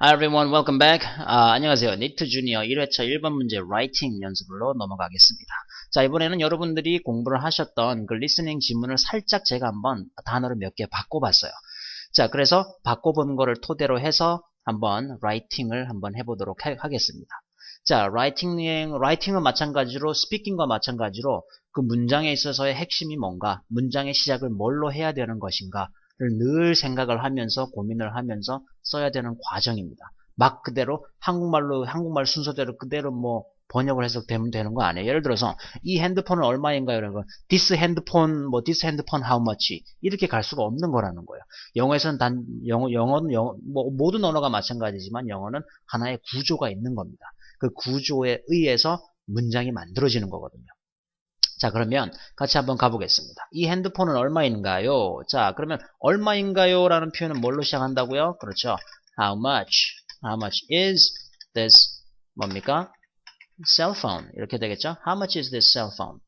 Hi everyone, welcome back. 아, 안녕하세요. 니트 주니어 1회차 1번 문제 라이팅 연습으로 넘어가겠습니다. 자, 이번에는 여러분들이 공부를 하셨던 그 리스닝 지문을 살짝 제가 한번 단어를 몇 개 바꿔봤어요. 자, 그래서 바꿔본 거를 토대로 해서 한번 라이팅을 한번 해보도록 하, 하겠습니다. 자, 라이팅, 라이팅은 마찬가지로 스피킹과 마찬가지로 그 문장에 있어서의 핵심이 뭔가, 문장의 시작을 뭘로 해야 되는 것인가, 늘 생각을 하면서 고민을 하면서 써야 되는 과정입니다. 막 그대로 한국말로 한국말 순서대로 그대로 뭐 번역을 해서 되면 되는 거 아니에요. 예를 들어서 이 핸드폰은 얼마인가요? 거 this 핸드폰 뭐 this 핸드폰 how much 이렇게 갈 수가 없는 거라는 거예요. 영어에서는 단 영어 영어는 영어 뭐 모든 언어가 마찬가지지만 영어는 하나의 구조가 있는 겁니다. 그 구조에 의해서 문장이 만들어지는 거거든요. 자 그러면 같이 한번 가보겠습니다. 이 핸드폰은 얼마인가요? 자 그러면 얼마인가요? 라는 표현은 뭘로 시작한다고요? 그렇죠. How much? How much is this 뭡니까? cell phone 이렇게 되겠죠. How much is this cell phone?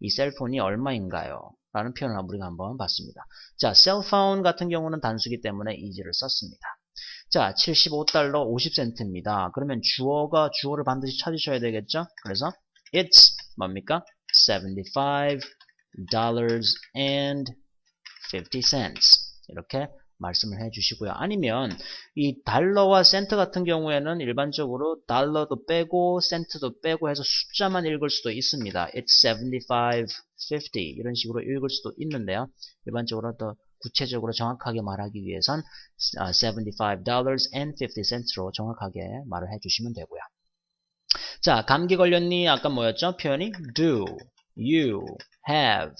이 셀폰이 얼마인가요? 라는 표현을 우리가 한번 봤습니다. 자 cell phone 같은 경우는 단수기 때문에 is를 썼습니다. 자 75달러 50센트입니다. 그러면 주어가 주어를 반드시 찾으셔야 되겠죠. 그래서 it's 뭡니까? 75 dollars and 50 cents 이렇게 말씀을 해 주시고요. 아니면 이 달러와 센트 같은 경우에는 일반적으로 달러도 빼고 센트도 빼고 해서 숫자만 읽을 수도 있습니다. It's 75, 50 이런 식으로 읽을 수도 있는데요. 일반적으로 더 구체적으로 정확하게 말하기 위해선 75 dollars and 50 cents로 정확하게 말을 해 주시면 되고요. 자, 감기 걸렸니? 아까 뭐였죠? 표현이 do, you have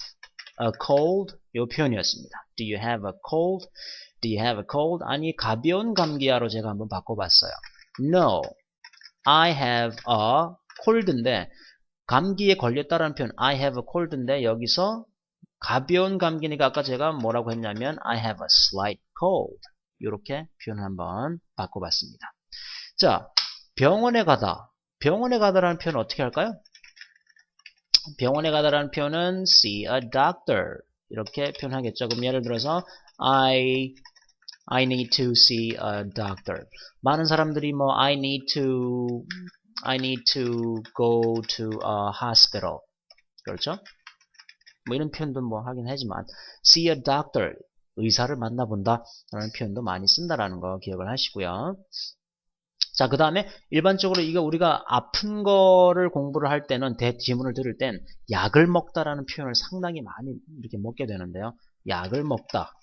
a cold 이 표현이었습니다. Do you have a cold? Do you have a cold? 아니, 가벼운 감기야로 제가 한번 바꿔봤어요. No, I have a cold인데 감기에 걸렸다라는 표현 I have a cold인데 여기서 가벼운 감기니까 아까 제가 뭐라고 했냐면 I have a slight cold 이렇게 표현 한번 바꿔봤습니다. 자, 병원에 가다 병원에 가다라는 표현 어떻게 할까요? 병원에 가다라는 표현은 see a doctor 이렇게 표현하겠죠. 그럼 예를 들어서 I I need to see a doctor. 많은 사람들이 뭐 I need to I need to go to a hospital. 그렇죠? 뭐 이런 표현도 뭐 하긴 하지만 see a doctor 의사를 만나본다 라는 표현도 많이 쓴다라는 거 기억을 하시고요. 자, 그 다음에 일반적으로 이거 우리가 아픈 거를 공부를 할 때는 대지문을 들을 땐 약을 먹다라는 표현을 상당히 많이 이렇게 먹게 되는데요. 약을 먹다.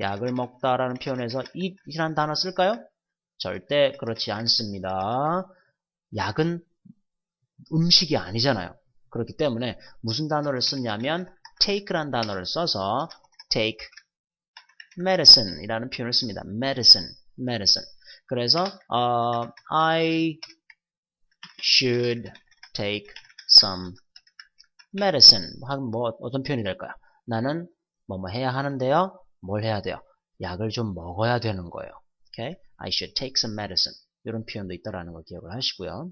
약을 먹다라는 표현에서 이라는 단어 쓸까요? 절대 그렇지 않습니다. 약은 음식이 아니잖아요. 그렇기 때문에 무슨 단어를 쓰냐면 take란 단어를 써서 take medicine 이라는 표현을 씁니다. medicine, medicine. 그래서 어, I should take some medicine. 뭐 어떤 표현이 될까요? 나는 뭐뭐 해야 하는데요. 뭘 해야 돼요? 약을 좀 먹어야 되는 거예요. Okay? I should take some medicine. 이런 표현도 있다라는 거 기억을 하시고요.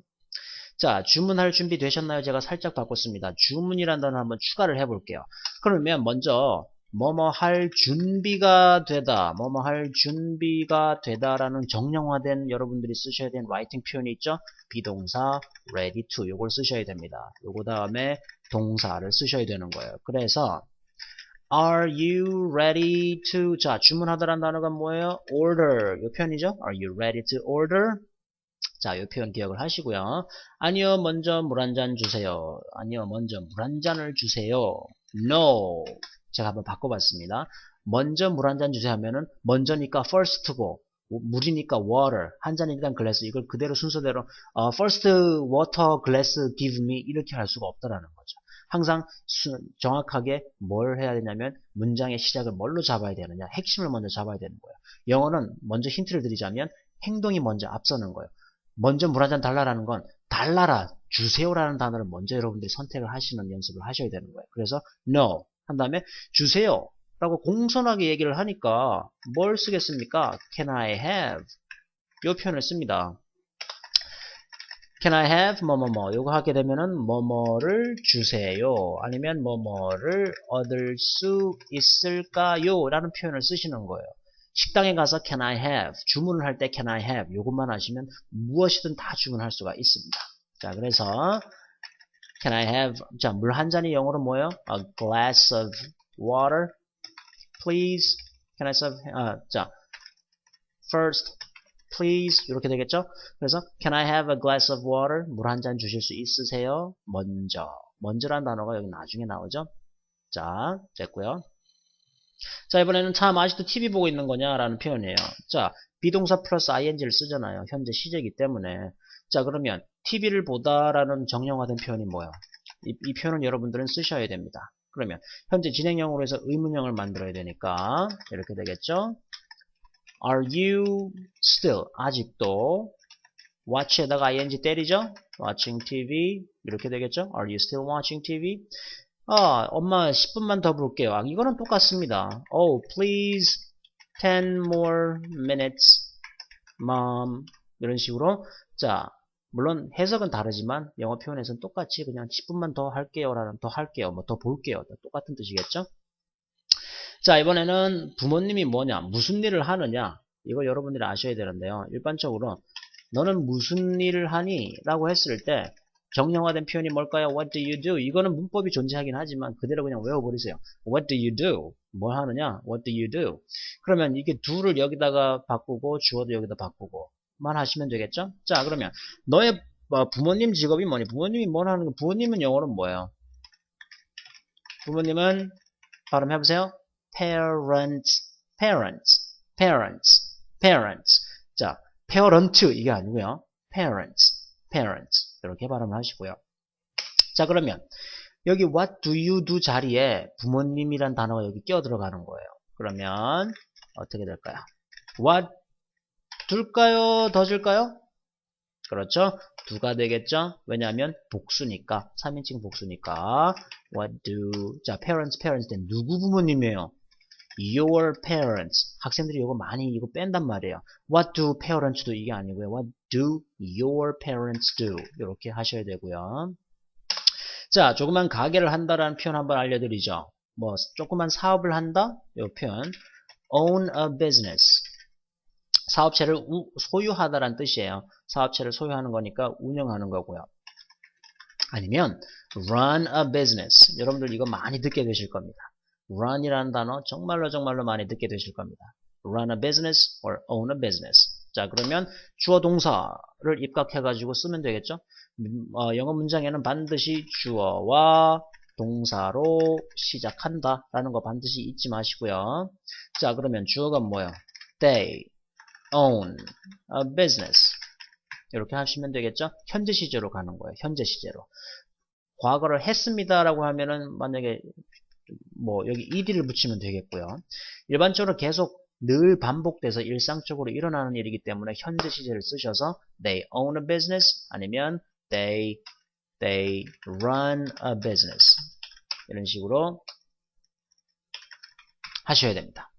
자, 주문할 준비 되셨나요? 제가 살짝 바꿨습니다. 주문이라는 단어 한번 추가를 해볼게요. 그러면 먼저 뭐뭐 할 준비가 되다, 뭐뭐 할 준비가 되다라는 정령화된 여러분들이 쓰셔야 되는 라이팅 표현이 있죠? 비동사 ready to 요걸 쓰셔야 됩니다. 요거 다음에 동사를 쓰셔야 되는 거예요. 그래서 Are you ready to 자 주문하다라는 단어가 뭐예요? order 요 표현이죠? Are you ready to order? 자, 이 표현 기억을 하시고요. 아니요, 먼저 물 한 잔 주세요. 아니요, 먼저 물 한 잔을 주세요. No. 제가 한번 바꿔봤습니다. 먼저 물 한 잔 주세요 하면은 먼저니까 first고 물이니까 water 한 잔이니까 glass 이걸 그대로 순서대로 어, first water glass give me 이렇게 할 수가 없다라는 거죠. 항상 수, 정확하게 뭘 해야 되냐면 문장의 시작을 뭘로 잡아야 되느냐 핵심을 먼저 잡아야 되는 거예요. 영어는 먼저 힌트를 드리자면 행동이 먼저 앞서는 거예요. 먼저 물 한 잔 달라라는 건 달라라 주세요라는 단어를 먼저 여러분들이 선택을 하시는 연습을 하셔야 되는 거예요. 그래서 no 한 다음에 주세요 라고 공손하게 얘기를 하니까 뭘 쓰겠습니까? Can I have? 이 표현을 씁니다. Can I have 뭐뭐뭐 요거 하게 되면은 뭐뭐를 주세요 아니면 뭐뭐를 얻을 수 있을까요? 라는 표현을 쓰시는 거예요. 식당에 가서 can I have 주문을 할 때 can I have 요것만 하시면 무엇이든 다 주문할 수가 있습니다. 자 그래서 can I have 자 물 한 잔이 영어로 뭐예요? A glass of water please can I have 아, 자 first please 이렇게 되겠죠? 그래서 can I have a glass of water 물 한 잔 주실 수 있으세요? 먼저 먼저란 단어가 여기 나중에 나오죠? 자 됐고요. 자 이번에는 참 아직도 TV 보고 있는 거냐라는 표현이에요. 자 비동사 플러스 ing를 쓰잖아요. 현재 시제이기 때문에 자 그러면 TV를 보다라는 정형화된 표현이 뭐예요? 이, 이 표현은 여러분들은 쓰셔야 됩니다. 그러면 현재 진행형으로 해서 의문형을 만들어야 되니까 이렇게 되겠죠? Are you still 아직도 watch에다가 ing 때리죠? watching TV 이렇게 되겠죠? Are you still watching TV? 아, 엄마 10분만 더 볼게요. 아, 이거는 똑같습니다. Oh, please 10 more minutes, mom. 이런 식으로 자, 물론 해석은 다르지만 영어 표현에서는 똑같이 그냥 10분만 더 할게요라는 더 할게요, 뭐 더 볼게요. 똑같은 뜻이겠죠? 자, 이번에는 부모님이 뭐냐, 무슨 일을 하느냐, 이거 여러분들이 아셔야 되는데요. 일반적으로 너는 무슨 일을 하니? 라고 했을 때 정형화된 표현이 뭘까요? What do you do? 이거는 문법이 존재하긴 하지만 그대로 그냥 외워버리세요. What do you do? 뭘 하느냐? What do you do? 그러면 이게 do를 여기다가 바꾸고 주어도 여기다 바꾸고 만 하시면 되겠죠? 자 그러면 너의 부모님 직업이 뭐니? 부모님이 뭘 하는 거? 부모님은 영어로 뭐예요? 부모님은 발음 해보세요. parents, parents, parents, parents. 자, parent 이게 아니고요. parents, parents. 이렇게 발음을 하시고요. 자 그러면 여기 what do you do 자리에 부모님이란 단어가 여기 끼어 들어가는 거예요. 그러면 어떻게 될까요? what 둘까요? 더 줄까요? 그렇죠? 두가 되겠죠? 왜냐하면 복수니까 3인칭 복수니까 what do 자 parents parents 때 누구 부모님이에요? your parents 학생들이 이거 많이 이거 뺀단 말이에요. what do parents do 이게 아니고요. what do your parents do 이렇게 하셔야 되고요. 자 조그만 가게를 한다라는 표현 한번 알려드리죠. 뭐 조그만 사업을 한다 이 표현 own a business 사업체를 우, 소유하다라는 뜻이에요. 사업체를 소유하는 거니까 운영하는 거고요. 아니면 run a business. 여러분들 이거 많이 듣게 되실 겁니다. run이라는 단어 정말로 정말로 많이 듣게 되실 겁니다. run a business or own a business. 자 그러면 주어 동사를 입각해 가지고 쓰면 되겠죠. 어, 영어 문장에는 반드시 주어와 동사로 시작한다 라는 거 반드시 잊지 마시고요. 자 그러면 주어가 뭐예요? They own a business 이렇게 하시면 되겠죠. 현재 시제로 가는 거예요. 현재 시제로. 과거를 했습니다 라고 하면은 만약에 뭐 여기 ed를 붙이면 되겠고요. 일반적으로 계속 늘 반복돼서 일상적으로 일어나는 일이기 때문에 현재 시제를 쓰셔서 they own a business 아니면 they they run a business 이런 식으로 하셔야 됩니다.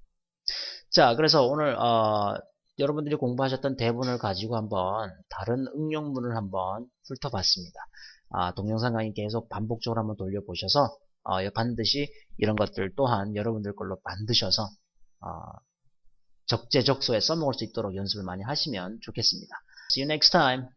자, 그래서 오늘 어, 여러분들이 공부하셨던 대본을 가지고 한번 다른 응용문을 한번 훑어봤습니다. 아, 동영상 강의 계속 반복적으로 한번 돌려보셔서 어, 반드시 이런 것들 또한 여러분들 걸로 만드셔서 어, 적재적소에 써먹을 수 있도록 연습을 많이 하시면 좋겠습니다. See you next time.